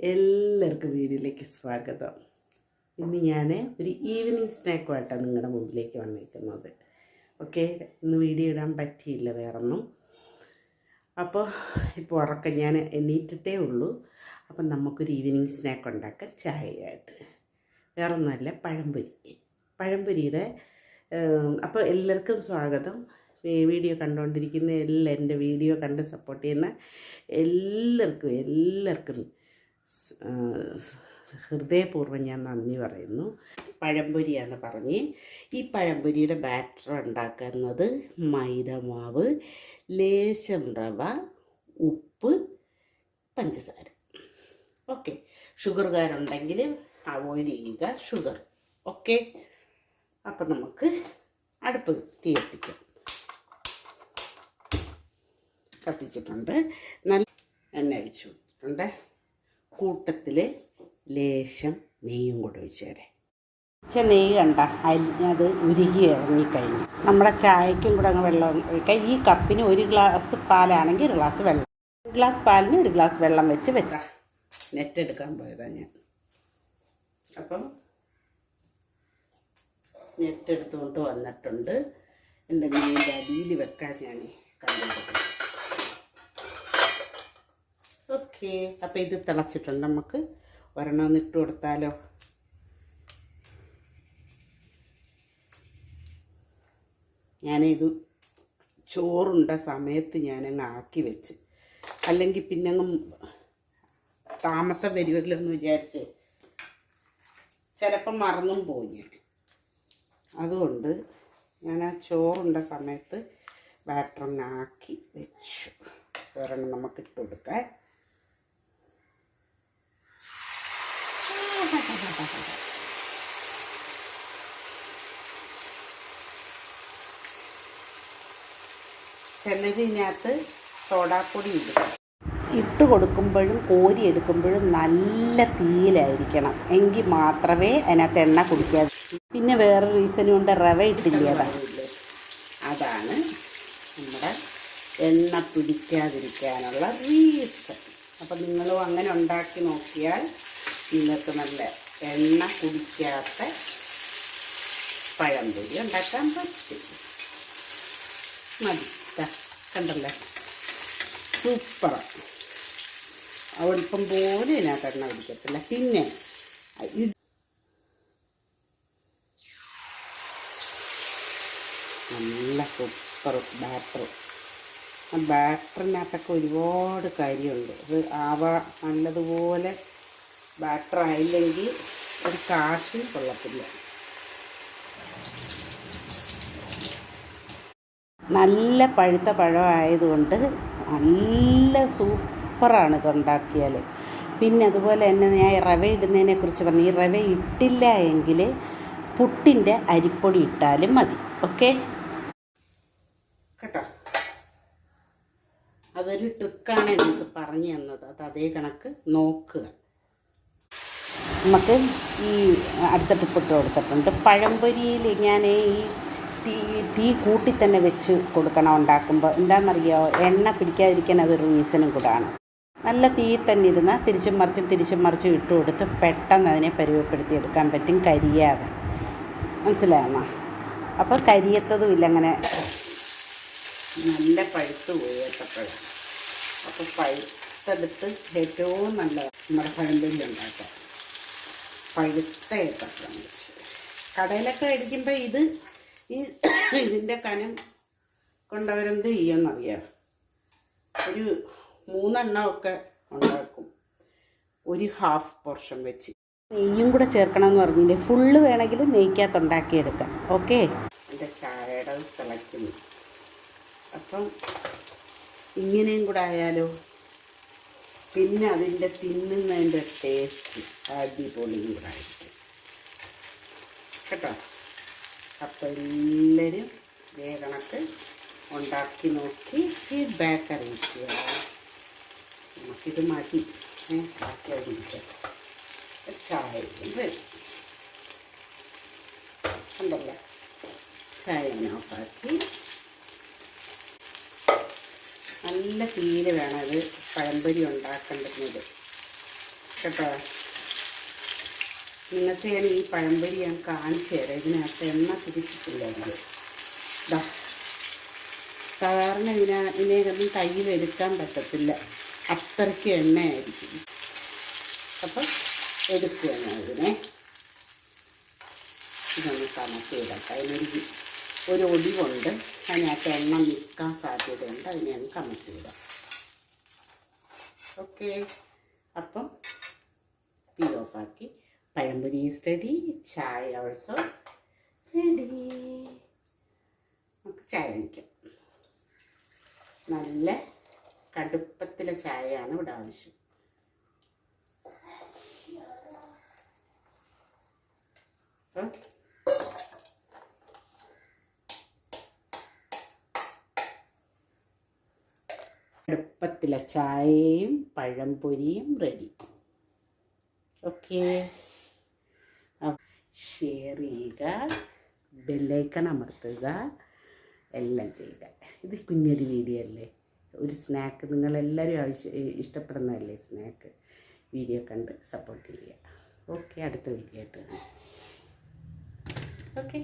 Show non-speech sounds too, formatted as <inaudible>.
എല്ലാവർക്കും വീഡിയോയിലേക്ക് സ്വാഗതം. ഇന്ന് ഞാൻ ഒരു ഈവനിങ് സ്നാക്കുമായിട്ടാണ് നിങ്ങളുടെ മുമ്പിലേക്ക് വന്നിരിക്കുന്നത്. ഓക്കെ ഇന്ന് വീഡിയോ ഇടാൻ പറ്റിയില്ല വേറൊന്നും. അപ്പോൾ ഇപ്പോൾ ഉറക്കം ഞാൻ എണ്ണീറ്റിട്ടേ ഉള്ളൂ. അപ്പം നമുക്കൊരു ഈവനിങ് സ്നാക്ക് ഉണ്ടാക്കാം. ചായയായിട്ട്. വേറൊന്നുമല്ല പഴംപൊരി. പഴംപൊരിയുടെ അപ്പോൾ എല്ലാവർക്കും സ്വാഗതം. വീഡിയോ കണ്ടുകൊണ്ടിരിക്കുന്ന എല്ലാ എന്റെ വീഡിയോ കണ്ട് സപ്പോർട്ട് ചെയ്യുന്ന എല്ലാവർക്കും എല്ലാവർക്കും ഹൃദയപൂർവം ഞാൻ നന്ദി പറയുന്നു. പഴംപൊരിയാന്ന് പറഞ്ഞ്. ഈ പഴംപൊരിയുടെ ബാറ്റർ ഉണ്ടാക്കുന്നത് മൈദമാവ് ലേശം റവ ഉപ്പ് പഞ്ചസാര. ഓക്കെ. ഷുഗറുകാരുണ്ടെങ്കിൽ അവോയ്ഡ് ചെയ്യുക. ഷുഗർ. ഓക്കെ. അപ്പം നമുക്ക് അടുപ്പ് തീ കത്തിച്ചിട്ടുണ്ട്. നല്ല എണ്ണ ഒഴിച്ചു കൊടുത്തിട്ടുണ്ട്. കൂട്ടത്തിൽ ലേശം നെയ്യും കൂടെ ഒഴിച്ചു തരാം. നെയ്യ് കണ്ട അത് ഉരുകി ഇറങ്ങിക്കഴിഞ്ഞു. നമ്മുടെ ചായക്കും കൂടെ അങ്ങ് വെള്ളം ഒഴിക്കാം. ഈ കപ്പിന് ഒരു ഗ്ലാസ് പാലാണെങ്കിൽ ഒരു ഗ്ലാസ് വെള്ളം. ഒരു ഗ്ലാസ് പാലിന് ഒരു ഗ്ലാസ് വെള്ളം വെച്ച് വെച്ച. നെറ്റ് എടുക്കാൻ പോയതാണ് ഞാൻ. അപ്പം നെറ്റ് എടുത്തുകൊണ്ട് വന്നിട്ടുണ്ട്. എന്തെങ്കിലും അടിയിൽ വെക്കാൻ ഞാൻ കണ്ടുപിടിക്കും ഓക്കെ അപ്പം ഇത് തിളച്ചിട്ടുണ്ട്. നമുക്ക് ഒരെണ്ണം ഇട്ട് കൊടുത്താലോ? ഞാനിത് ചോറുണ്ട സമയത്ത് ഞാനങ്ങ് ആക്കി വെച്ച്. അല്ലെങ്കിൽ പിന്നെ അങ്ങ് താമസം വരുമല്ലോ എന്ന് വിചാരിച്ച് ചിലപ്പം മറന്നും പോയി ഞാൻ. അതുകൊണ്ട് ഞാൻ ആ ചോറുണ്ട സമയത്ത് ബാറ്ററിനാക്കി വെച്ചു. ഒരെണ്ണം നമുക്ക് ഇട്ട് കൊടുക്കാം ചിലതിനകത്ത് സോഡാപ്പൊടി ഇടും ഇട്ട് കൊടുക്കുമ്പോഴും കോരി എടുക്കുമ്പോഴും നല്ല തീയിലായിരിക്കണം. എങ്കിൽ മാത്രമേ അതിനകത്ത് എണ്ണ കുടിക്കാതെ പിന്നെ വേറെ റീസണും കൊണ്ട് റവ ഇട്ടില്ല അതാണ് നമ്മുടെ എണ്ണ പിടിക്കാതിരിക്കാനുള്ള റീസൺ അപ്പം നിങ്ങളും അങ്ങനെ ഉണ്ടാക്കി നോക്കിയാൽ നിങ്ങൾക്ക് നല്ല എണ്ണ കുടിക്കാത്ത പഴംപൊരി ഉണ്ടാക്കാൻ പറ്റും. മതി. കണ്ടല്ലേ? സൂപ്പറാണ് ഒളിപ്പം പോലെ ഇതിനകത്ത് എണ്ണ പിടിക്കത്തില്ല പിന്നെ നല്ല സൂപ്പർ ബാറ്റർ. ആ ബാറ്ററിനകത്തൊക്കെ ഒരുപാട് കാര്യമുണ്ട്. അത് ആവ നല്ലതുപോലെ ബാറ്റർ ആയില്ലെങ്കിൽ ഒരു കാശും കൊള്ളത്തില്ല. നല്ല പഴുത്ത പഴമായതുകൊണ്ട് നല്ല സൂപ്പറാണ് ഇതുണ്ടാക്കിയാൽ പിന്നെ അതുപോലെ തന്നെ ഞാൻ റവ ഇടുന്നതിനെ കുറിച്ച് പറഞ്ഞു. ഈ റവ ഇട്ടില്ല എങ്കിൽ പുട്ടിന്റെ അരിപ്പൊടി ഇട്ടാലും മതി. ഓക്കെ? കേട്ടോ? അതൊരു ട്രിക്കാണ് എനിക്ക് പറഞ്ഞു തന്നത്. അത് അതേ കണക്ക് നോക്കുക. നമുക്ക് ഈ അടുത്ത ടിപ്പിട്ട് കൊടുത്തിട്ടുണ്ട്. പഴംപൊരിയിൽ ഞാൻ ഈ തീ തീ കൂട്ടി തന്നെ വെച്ച് കൊടുക്കണം ഉണ്ടാക്കുമ്പോൾ എന്താണെന്നറിയോ എണ്ണ പിടിക്കാതിരിക്കാൻ അതൊരു റീസണും കൂടാണ്. നല്ല തീ തന്നെ ഇരുന്ന് തിരിച്ചും മറിച്ചും തിരിച്ചും മറിച്ചും ഇട്ട് കൊടുത്ത് പെട്ടെന്ന് അതിനെ പരുവപ്പെടുത്തി എടുക്കാൻ പറ്റും കരിയാതെ. മനസ്സിലായെന്നാ അപ്പോൾ കരിയത്തതും ഇല്ല അങ്ങനെ. നല്ല പഴുത്ത് പോയി ഏത്തപ്പഴം അപ്പോൾ പഴുത്തെടുത്ത് ഏറ്റവും നല്ല നമ്മുടെ പഴംപൊരി ഉണ്ടാക്കാം പഴുത്ത ഏത്തപ്പഴം കടയിലൊക്കെ അടിക്കുമ്പോൾ ഇത് ഈ <coughs> ഇതിന്റെ കനം കൊണ്ടവരെന്ത് ചെയ്യുമെന്നറിയാം ഒരു മൂന്നെണ്ണമൊക്കെ ഉണ്ടാക്കും. ഒരു ഹാഫ് പോർഷൻ വെച്ച്. നെയ്യും കൂടെ ചേർക്കണമെന്ന് പറഞ്ഞില്ലേ? ഫുള്ള് വേണമെങ്കിൽ നെയ്ക്കകത്ത് ഉണ്ടാക്കിയെടുക്കാം. ഓക്കെ? എന്റെ ചായയുടെ തിളയ്ക്കുന്നു. അപ്പം ഇങ്ങനെയും കൂടെ ആയാലോ? പിന്നെ അതിന്റെ തിന്നുന്നതിന്റെ ടേസ്റ്റ് അടിപൊളിയും കൂടെ ആയിരിക്കും. കേട്ടോ? അപ്പോൾ എല്ലാവരും കണക്ക് ഉണ്ടാക്കി നോക്കി ഫീഡ്ബാക്ക് അറിയിക്കുക നമുക്കിത് മതി. ബാക്കി അറിയിക്കാം ചായ വരും ചായ ഓഫാക്കി നല്ല തീയിൽ വേണം അത് പഴംപൊരി ഉണ്ടാക്കേണ്ടുന്നത് കേട്ടോ? നിങ്ങൾക്ക് ഞാൻ ഈ പഴംപൊരി ഞാൻ കാണിച്ചു തരാം. ഇതിനകത്ത് എണ്ണ തിരിച്ചിട്ടില്ല സാധാരണ ഇതിന ഇതിനെയൊന്നും കയ്യിലെടുക്കാൻ പറ്റത്തില്ല. അത്രയ്ക്ക് എണ്ണയായിരിക്കും. അപ്പം എടുക്കുക ഇതിനെ ഇതൊന്ന് കമത്തിയിടട്ടെ അതിനൊരു ഒരു ഒടിവുണ്ട്. അതിനകത്ത് എണ്ണ നിൽക്കാൻ സാധ്യതയുണ്ട്. അതിനെ ഞാൻ ഒന്ന് ചെയ്താം ഓക്കെ. അപ്പം തീ ഓഫാക്കി. Pazhampori is ready chai also ready നമുക്ക് ചായ കഴിക്കാം നല്ല കടുപ്പത്തിലെ ചായയാണ് ഇവിടെ ആവശ്യം. കടുപ്പത്തിലെ ചായയും പഴംപൊരിയും റെഡി ഓക്കെ ഷെയർ ചെയ്യുക ബെല്ലൈക്കൺ അമർത്തുക എല്ലാം ചെയ്യുക. ഇത് കുഞ്ഞൊരു വീഡിയോ അല്ലേ? ഒരു സ്നാക്ക് നിങ്ങളെല്ലാവരും ആവശ്യം ഇഷ്ടപ്പെടുന്നതല്ലേ സ്നാക്ക് വീഡിയോ കണ്ട് സപ്പോർട്ട് ചെയ്യുക. ഓക്കെ അടുത്ത വീഡിയോ ആയിട്ട് ഓക്കെ